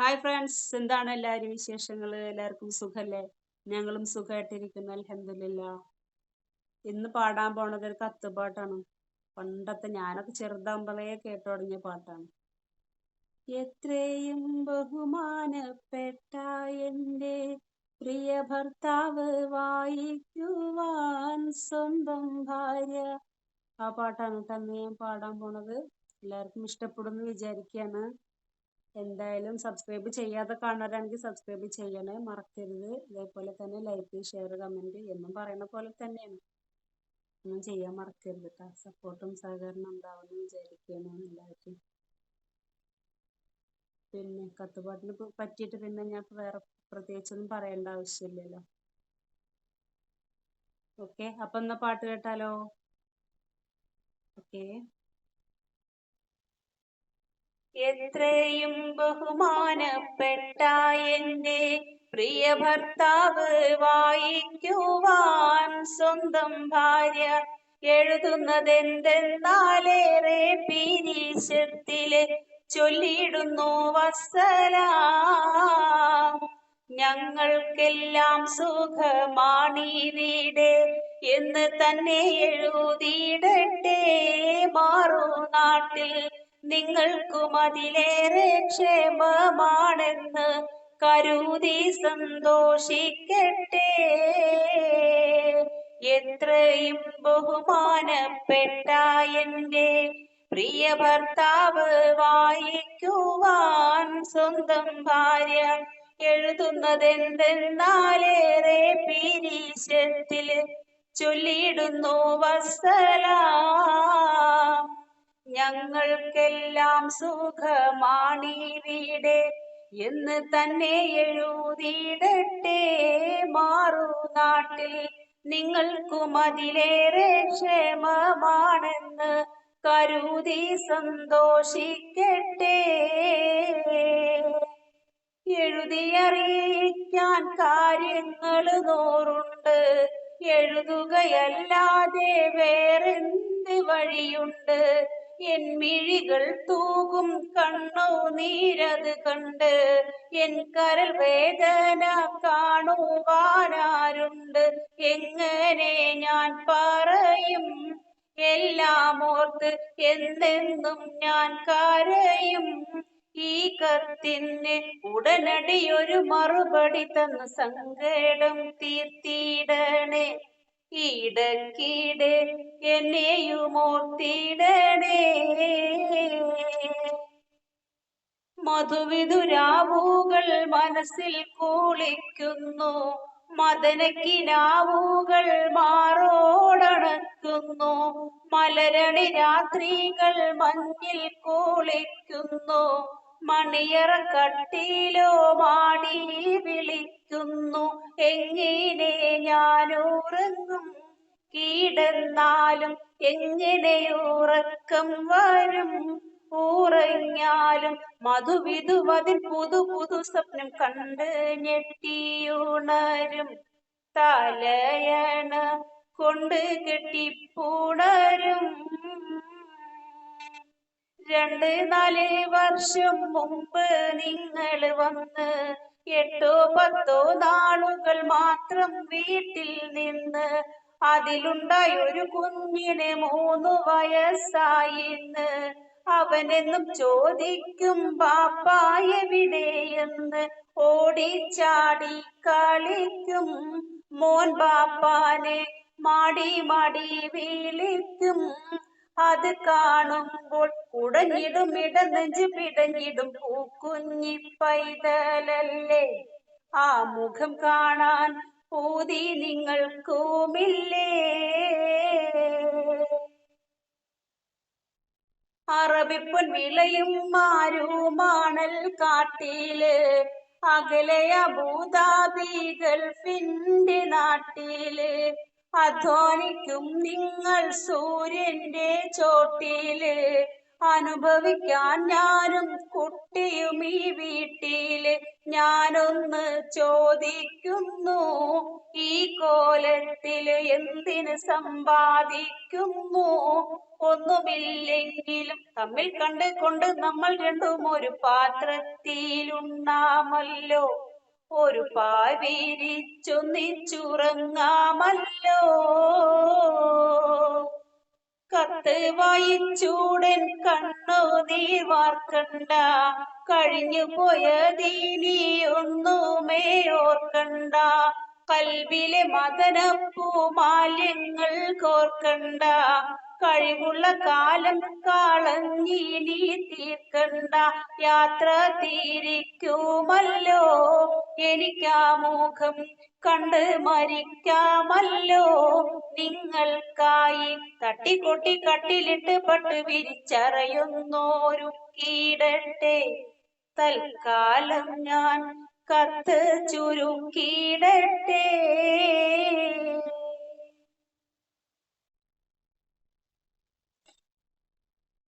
Hi friends എന്താണ് എല്ലാവരും വിശേഷങ്ങൾ എല്ലാവർക്കും സുഖല്ലേ? ഞങ്ങളും സുഖമായിട്ടിരിക്കുന്നു അലഹമില്ല ഇന്ന് പാടാൻ പോണത് ഒരു കത്തുപാട്ടാണ് പണ്ടത്തെ ഞാനൊക്കെ ചെറുതാകുമ്പോഴേ കേട്ടു തുടങ്ങിയ പാട്ടാണ്. എത്രയും ബഹുമാനപ്പെട്ട എന്റെ പ്രിയ ഭർത്താവ് വായിക്കുവാൻ സ്വന്തം ഭാര്യ. ആ പാട്ടാണ് തന്നെ ഞാൻ പാടാൻ പോണത്. എല്ലാവർക്കും ഇഷ്ടപ്പെടുമെന്ന് വിചാരിക്കുകയാണ് എന്തായാലും സബ്സ്ക്രൈബ് ചെയ്യാതെ കാണുന്നവരാണെങ്കിൽ സബ്സ്ക്രൈബ് ചെയ്യണേ മറക്കരുത്. ഇതേപോലെ തന്നെ ലൈക്ക് ഷെയർ കമന്റ് എന്നും പറയുന്ന പോലെ തന്നെയാണ്. ഒന്നും ചെയ്യാൻ മറക്കരുത് കേട്ടോ സപ്പോർട്ടും സഹകരണം ഉണ്ടാവുമെന്ന് വിചാരിക്കുകയാണ് എല്ലാവർക്കും പിന്നെ കത്തുപാട്ടിനെ പറ്റിയിട്ട് പിന്നെ ഞാൻ വേറെ പ്രത്യേകിച്ചൊന്നും പറയേണ്ട ആവശ്യമില്ലല്ലോ. ഓക്കെ അപ്പൊ എന്നാ പാട്ട് കേട്ടാലോ? ഓക്കെ എത്രയും ബഹുമാനപ്പെട്ട എന്റെ പ്രിയ ഭർത്താവ് വായിക്കുവാൻ സ്വന്തം ഭാര്യ എഴുതുന്നത് എന്തെന്നാലേറെ പിരീശത്തിലെ ചൊല്ലിയിടുന്നു വസല ഞങ്ങൾക്കെല്ലാം സുഖമാണീവിടെ എന്ന് തന്നെ എഴുതിയിടട്ടെ. മാറു നാട്ടിൽ നിങ്ങൾക്കും അതിലേറെ ക്ഷേമമാണെന്ന് കരുതി സന്തോഷിക്കട്ടെ. എത്രയും ബഹുമാനപ്പെട്ട പ്രിയ ഭർത്താവ് വായിക്കുവാൻ സ്വന്തം ഭാര്യ എഴുതുന്നതെന്തെന്നാലേറെ പിരീശത്തിൽ ചൊല്ലിയിടുന്നു വസ്സലാം ഞങ്ങൾക്കെല്ലാം സുഖമാണീരീടെ എന്ന് തന്നെ എഴുതിയിടട്ടെ മാറു നാട്ടിൽ. നിങ്ങൾക്കും അതിലേറെ ക്ഷേമമാണെന്ന് കരുതി സന്തോഷിക്കട്ടെ. എഴുതിയറിയിക്കാൻ കാര്യങ്ങൾ നൂറുണ്ട്. എഴുതുകയല്ലാതെ വേറെന്ത് വഴിയുണ്ട്? എൻ മിഴികൾ തൂകും കണ്ണോ നീരത് കണ്ട് എൻ കരൽ വേദന കാണുവാനാരുണ്ട്. എങ്ങനെ ഞാൻ പറയും? എല്ലാം ഓർത്ത് എന്തെന്നും ഞാൻ കരയും. ഈ കത്തിന് ഉടനടി ഒരു മറുപടി തന്ന സങ്കടം തീർത്തിടണേ. ഇടക്കിടെ എന്നെയും ഓർത്തിടണേ മനസ്സിൽ കൂളിക്കുന്നു. മദനക്കിനാവുകൾ മാറോടണക്കുന്നു. മലരണി രാത്രികൾ മഞ്ഞിൽ കുളിക്കുന്നു. മണിയറ കട്ടിലോ മാടി വിളിക്കുന്നു. എങ്ങനെ ഞാൻ ഉറങ്ങും കീടന്നാലും എങ്ങനെ ഉറക്കം വരും? ഉറങ്ങിയാലും മധുവിധുവതിൽ പുതു പുതു സ്വപ്നം കണ്ട് ഞെട്ടിയുണരും. തലയണ കൊണ്ട് കെട്ടിപ്പുണരും. രണ്ട് നാല് വർഷം മുമ്പ് നിങ്ങൾ വന്ന് എട്ടോ പത്തോ നാളുകൾ മാത്രം വീട്ടിൽ നിന്ന് അതിലുണ്ടായ ഒരു കുഞ്ഞിന് മൂന്ന് വയസ്സായിന്ന്. അവനെന്നും ചോദിക്കും ബാപ്പായ എവിടെയെന്ന്? ഓടിച്ചാടി കളിക്കും. മോൻ പാപ്പാനെ മാടി മാടി വിളിക്കും. അത് കാണുമ്പോൾ ഉടഞ്ഞിടും ഇടനെഞ്ച് പിടഞ്ഞിടും പൂക്കുഞ്ഞി പൈതലല്ലേ? ആ മുഖം കാണാൻ പൂതി നിങ്ങൾക്കുമില്ലേ അറബിപ്പൊൻ വിളയും മാരുമാണൽ കാട്ടിൽ അകലെ അബൂദാബി ഗൾഫിന്റെ നാട്ടിൽ. അധ്വാനിക്കും നിങ്ങൾ സൂര്യന്റെ ചോട്ടിൽ. അനുഭവിക്കാൻ ഞാനും കുട്ടിയും ഈ വീട്ടിൽ. ഞാനൊന്ന് ചോദിക്കുന്നു ഈ കോലത്തിൽ എന്തിന് സമ്പാദിക്കുന്നു? ഒന്നുമില്ലെങ്കിലും തമ്മിൽ കണ്ടുകൊണ്ട് നമ്മൾ രണ്ടും ഒരു പാത്രത്തിലുണ്ണാമല്ലോ ഒരു പാവിരിച്ചൊന്നിച്ചുറങ്ങാമല്ലോ കത്ത് വായിച്ചൂടൻ കണ്ണു നീർ വാർക്കണ്ട കഴിഞ്ഞു പോയതിനി ഒന്നുമേ ഓർക്കണ്ട. കൽവിലെ മദനപ്പൂമാല്യങ്ങൾ കോർക്കണ്ട. കഴിവുള്ള കാലം കാളഞ്ഞിനി തീർക്കണ്ട. യാത്ര തീരിക്കുമല്ലോ എനിക്കാ മുഖം കണ്ട് മരിക്കാമല്ലോ. നിങ്ങൾക്കായി തട്ടിക്കൊട്ടി കട്ടിലിട്ട് പട്ട് വിരിച്ചറയുന്നോരുക്കിയിടട്ടെ തൽക്കാലം ഞാൻ കത്ത് ചുരുക്കിയിടട്ടെ.